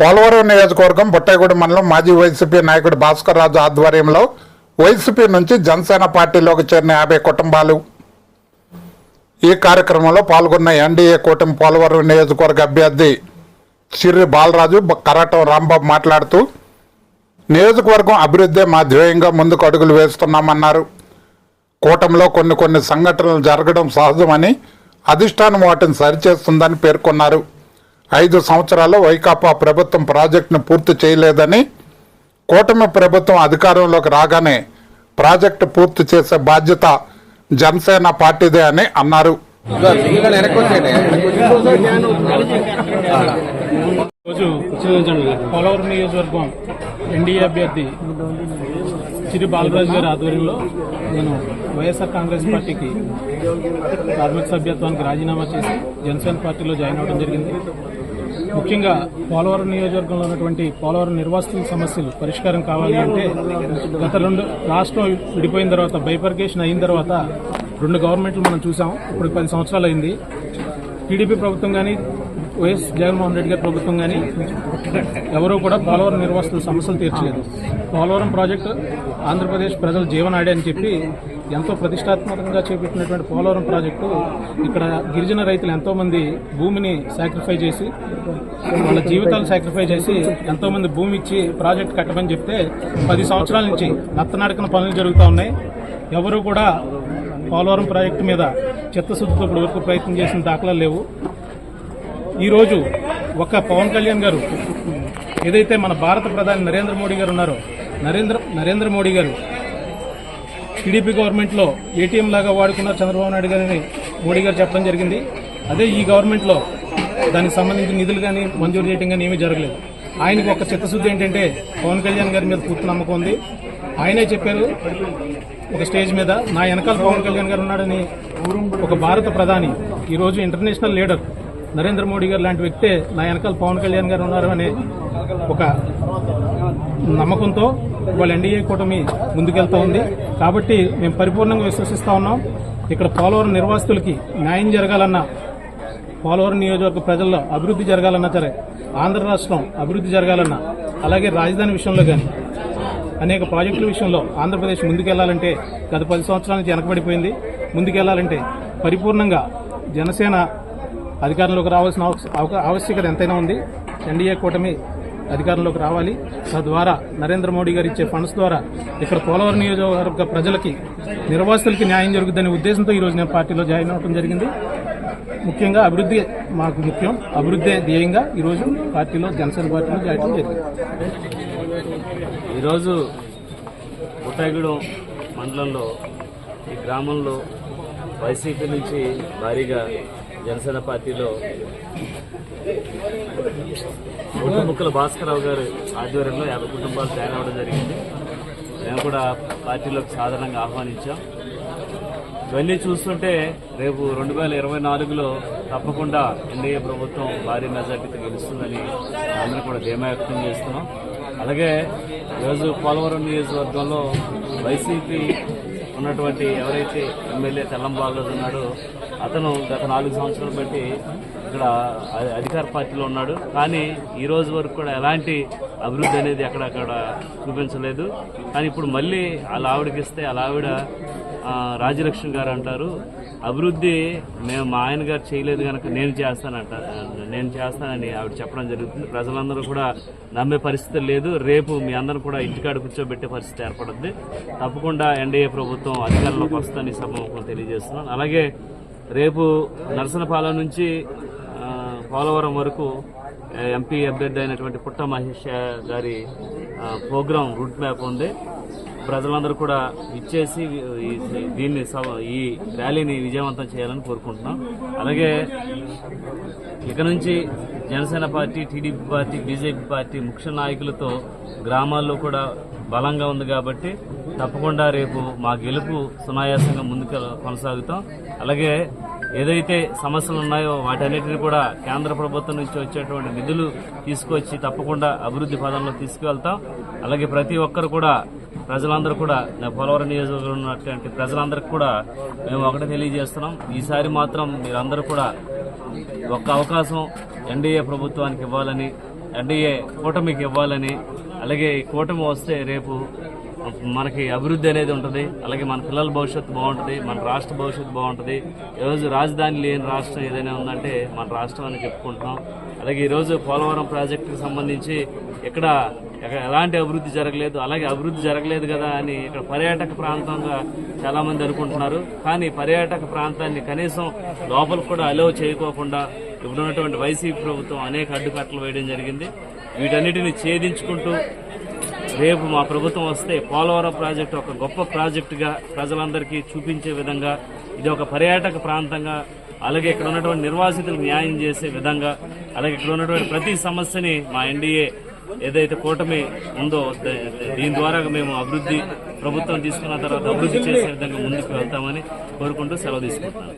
పోలవరం నియోజకవర్గం బుట్టాయిగూడ మండలం మాజీ వైసీపీ నాయకుడు భాస్కర్ రాజు ఆధ్వర్యంలో వైసీపీ నుంచి జనసేన పార్టీలోకి చేరిన యాభై కుటుంబాలు. ఈ కార్యక్రమంలో పాల్గొన్న ఎన్డీఏ కూటమి పోలవరం నియోజకవర్గ అభ్యర్థి సిర్రి బాలరాజు కరాటం రాంబాబు మాట్లాడుతూ నియోజకవర్గం అభివృద్ధి మా ధ్యేయంగా ముందుకు అడుగులు వేస్తున్నామన్నారు. కూటమిలో కొన్ని కొన్ని సంఘటనలు జరగడం సహజమని అధిష్టానం వాటిని సరిచేస్తుందని పేర్కొన్నారు. ఐదు సంవత్సరాల్లో వైకాపా ప్రభుత్వం ప్రాజెక్టును పూర్తి చేయలేదని కూటమి ప్రభుత్వం అధికారంలోకి రాగానే ప్రాజెక్టు పూర్తి చేసే బాధ్యత జనసేన పార్టీదే అని అన్నారు. రోజు పోలవరం నియోజకవర్గం ఎన్డీఏ అభ్యర్థి చిరి బాలరాజు గారి ఆధ్వర్యంలో నేను వైఎస్ఆర్ కాంగ్రెస్ పార్టీకి కార్మిక సభ్యత్వానికి రాజీనామా చేసి జనసేన పార్టీలో జాయిన్ అవ్వడం జరిగింది. ముఖ్యంగా పోలవరం నియోజకవర్గంలో ఉన్నటువంటి పోలవరం నిర్వాసితుల సమస్యలు పరిష్కారం కావాలి అంటే గత రెండు రాష్ట్రం విడిపోయిన తర్వాత బైపర్కేషన్ అయిన తర్వాత రెండు గవర్నమెంట్లు మనం చూసాం. ఇప్పుడు పది సంవత్సరాలు అయింది. టీడీపీ ప్రభుత్వం కానీ వైఎస్ జగన్మోహన్ రెడ్డి గారి ప్రభుత్వం కానీ ఎవరూ కూడా పోలవరం నిర్వాసితుల సమస్యలు తీర్చలేదు. పోలవరం ప్రాజెక్టు ఆంధ్రప్రదేశ్ ప్రజల జీవనాడి అని చెప్పి ఎంతో ప్రతిష్టాత్మకంగా చేపట్టినటువంటి పోలవరం ప్రాజెక్టు ఇక్కడ గిరిజన రైతులు ఎంతోమంది భూమిని సాక్రిఫై చేసి వాళ్ళ జీవితాలు సాక్రిఫై చేసి ఎంతోమంది భూమి ఇచ్చి ప్రాజెక్ట్ కట్టమని చెప్తే పది సంవత్సరాల నుంచి నత్తనాడకన పనులు జరుగుతూ ఉన్నాయి. ఎవరు కూడా పోలవరం ప్రాజెక్టు మీద చిత్తశుద్ధితో ఇప్పటివరకు ప్రయత్నం చేసిన దాఖలాలు లేవు. ఈరోజు ఒక పవన్ కళ్యాణ్ గారు ఏదైతే మన భారత ప్రధాని నరేంద్ర మోడీ గారు ఉన్నారో నరేంద్ర నరేంద్ర మోడీ గారు టీడీపీ గవర్నమెంట్లో ఏటీఎం లాగా వాడుకున్న చంద్రబాబు నాయుడు గారిని మోడీ గారు చెప్పడం జరిగింది. అదే ఈ గవర్నమెంట్లో దానికి సంబంధించిన నిధులు కానీ మంజూరు చేయడం కానీ ఏమీ జరగలేదు. ఆయనకు ఒక చిత్తశుద్ధి ఏంటంటే పవన్ కళ్యాణ్ గారి మీద పూర్తి నమ్మకం ఉంది. ఆయనే చెప్పారు ఒక స్టేజ్ మీద నా వెనకాల పవన్ కళ్యాణ్ గారు ఉన్నాడని ఒక భారత ప్రధాని ఈరోజు ఇంటర్నేషనల్ లీడర్ నరేంద్ర మోడీ గారు లాంటి వ్యక్తే నా వెనకాల పవన్ కళ్యాణ్ గారు ఉన్నారు అనే ఒక నమ్మకంతో వాళ్ళ ఎన్డీఏ కూటమి ముందుకెళ్తా ఉంది. కాబట్టి మేము పరిపూర్ణంగా విశ్వసిస్తా ఉన్నాం. ఇక్కడ పోలవరం నిర్వాసితులకి న్యాయం జరగాలన్నా పోలవరం నియోజకవర్గ ప్రజల్లో అభివృద్ధి జరగాలన్నా సరే ఆంధ్ర రాష్ట్రం అభివృద్ధి జరగాలన్నా అలాగే రాజధాని విషయంలో కానీ అనేక ప్రాజెక్టుల విషయంలో ఆంధ్రప్రదేశ్ ముందుకెళ్ళాలంటే గత పది సంవత్సరాల నుంచి వెనకబడిపోయింది. ముందుకెళ్ళాలంటే పరిపూర్ణంగా జనసేన అధికారంలోకి రావాల్సిన ఆవశ్యకత ఎంతైనా ఉంది. ఎన్డీఏ కూటమి అధికారంలోకి రావాలి. తద్వారా నరేంద్ర మోడీ గారు ఇచ్చే ఫండ్స్ ద్వారా ఇక్కడ పోలవరం నియోజకవర్గ ప్రజలకి నిర్వాసితులకి న్యాయం జరుగుతుందనే ఉద్దేశంతో ఈరోజు నేను పార్టీలో జాయిన్ అవ్వడం జరిగింది. ముఖ్యంగా అభివృద్ధి మాకు ముఖ్యం. అభివృద్ధి ధ్యేయంగా ఈరోజు పార్టీలో జనసేన పార్టీలో జాయిన్ అవ్వడం జరిగింది. ఈరోజు బుట్టాయిగూడెం మండలంలో ఈ గ్రామంలో వైసీపీ నుంచి భారీగా జనసేన పార్టీలో ముక్కల భాస్కరరావు గారు ఆధ్వర్యంలో యాభై కుటుంబాలు జాయిన్ అవ్వడం జరిగింది. మేము కూడా పార్టీలోకి సాధారణంగా ఆహ్వానించాం. ఇవన్నీ చూస్తుంటే రేపు రెండు వేల ఇరవై నాలుగులో తప్పకుండా ఎన్డీఏ ప్రభుత్వం భారీ మెజార్టీతో గెలుస్తుందని అందరూ కూడా ధీమా వ్యక్తం చేస్తున్నాం. అలాగే ఈరోజు పోలవరం నియోజకవర్గంలో వైసీపీ ఉన్నటువంటి ఎవరైతే ఎమ్మెల్యే తెల్లం బాలరాజు ఉన్నాడో అతను గత నాలుగు సంవత్సరాలు బట్టి ఇక్కడ అధికార పార్టీలో ఉన్నాడు. కానీ ఈ రోజు వరకు కూడా ఎలాంటి అభివృద్ధి అనేది అక్కడక్కడ చూపించలేదు. కానీ ఇప్పుడు మళ్ళీ వాళ్ళ ఆవిడకి ఇస్తే వాళ్ళ ఆవిడ రాజలక్ష్మి గారు అంటారు. అభివృద్ధి మేము మా ఆయన గారు చేయలేదు కనుక నేను చేస్తానంట. నేను చేస్తానని ఆవిడ చెప్పడం జరుగుతుంది. ప్రజలందరూ కూడా నమ్మే పరిస్థితి లేదు. రేపు మీ అందరూ కూడా ఇంటికాడ కూర్చోబెట్టే పరిస్థితి ఏర్పడుద్ది. తప్పకుండా ఎన్డీఏ ప్రభుత్వం అధికారంలోకి వస్తుందని సభముఖం తెలియజేస్తున్నాను అలాగే రేపు నరసనపాలెం నుంచి పోలవరం వరకు ఎంపీ అభ్యర్థి అయినటువంటి పుట్ట మహేష్ గారి ప్రోగ్రాం రూట్ మ్యాప్ ఉంది. ప్రజలందరూ కూడా ఇచ్చేసి దీన్ని ఈ ర్యాలీని విజయవంతం చేయాలని కోరుకుంటున్నాం. అలాగే ఇక నుంచి Janasena party TDP party BJP party ముఖ్య నాయకులతో గ్రామాల్లో కూడా బలంగా ఉంది కాబట్టి తప్పకుండా రేపు మా గెలుపు సునాయాసంగా ముందుకు కొనసాగుతాం. అలాగే ఏదైతే సమస్యలు ఉన్నాయో వాటన్నిటిని కూడా కేంద్ర ప్రభుత్వం నుంచి వచ్చేటువంటి నిధులు తీసుకొచ్చి తప్పకుండా అభివృద్ధి పదంలో తీసుకువెళ్తాం. అలాగే ప్రతి ఒక్కరు కూడా ప్రజలందరూ కూడా నా పోలవరం నియోజకవర్గంలో ఉన్నటువంటి ప్రజలందరికీ కూడా మేము ఒకటే తెలియజేస్తున్నాం. ఈసారి మాత్రం మీరందరూ కూడా ఒక్క అవకాశం ఎన్డీఏ ప్రభుత్వానికి ఇవ్వాలని ఎన్డీఏ కూటమికి ఇవ్వాలని అలాగే ఈ కూటమి వస్తే రేపు మనకి అభివృద్ధి అనేది ఉంటుంది. అలాగే మన పిల్లల భవిష్యత్తు బాగుంటుంది. మన రాష్ట్ర భవిష్యత్తు బాగుంటుంది. ఈరోజు రాజధాని లేని రాష్ట్రం ఏదైనా ఉందంటే మన రాష్ట్రం అని చెప్పుకుంటున్నాం. అలాగే ఈరోజు పోలవరం ప్రాజెక్టుకి సంబంధించి ఇక్కడ ఎలాంటి అభివృద్ధి జరగలేదు అలాగే అభివృద్ధి జరగలేదు కదా అని ఇక్కడ పర్యాటక ప్రాంతంగా చాలామంది అనుకుంటున్నారు. కానీ పర్యాటక ప్రాంతాన్ని కనీసం లోపలికి కూడా అలో చేయకోకుండా ఇప్పుడు ఉన్నటువంటి వైసీపీ ప్రభుత్వం అనేక అడ్డుకట్టలు వేయడం జరిగింది. వీటన్నిటిని ఛేదించుకుంటూ రేపు మా ప్రభుత్వం వస్తే పోలవరం ప్రాజెక్టు ఒక గొప్ప ప్రాజెక్టుగా ప్రజలందరికీ చూపించే విధంగా ఇది ఒక పర్యాటక ప్రాంతంగా అలాగే ఇక్కడ ఉన్నటువంటి నిర్వాసితులకు న్యాయం చేసే విధంగా అలాగే ఇక్కడ ఉన్నటువంటి ప్రతి సమస్యని మా ఎన్డీఏ ఏదైతే కూటమి ఉందో దీని ద్వారా మేము అభివృద్ధి ప్రభుత్వం తీసుకున్న తర్వాత అభివృద్ధి చేసే విధంగా ముందుకు వెళ్తామని కోరుకుంటూ సెలవు తీసుకుంటున్నాను.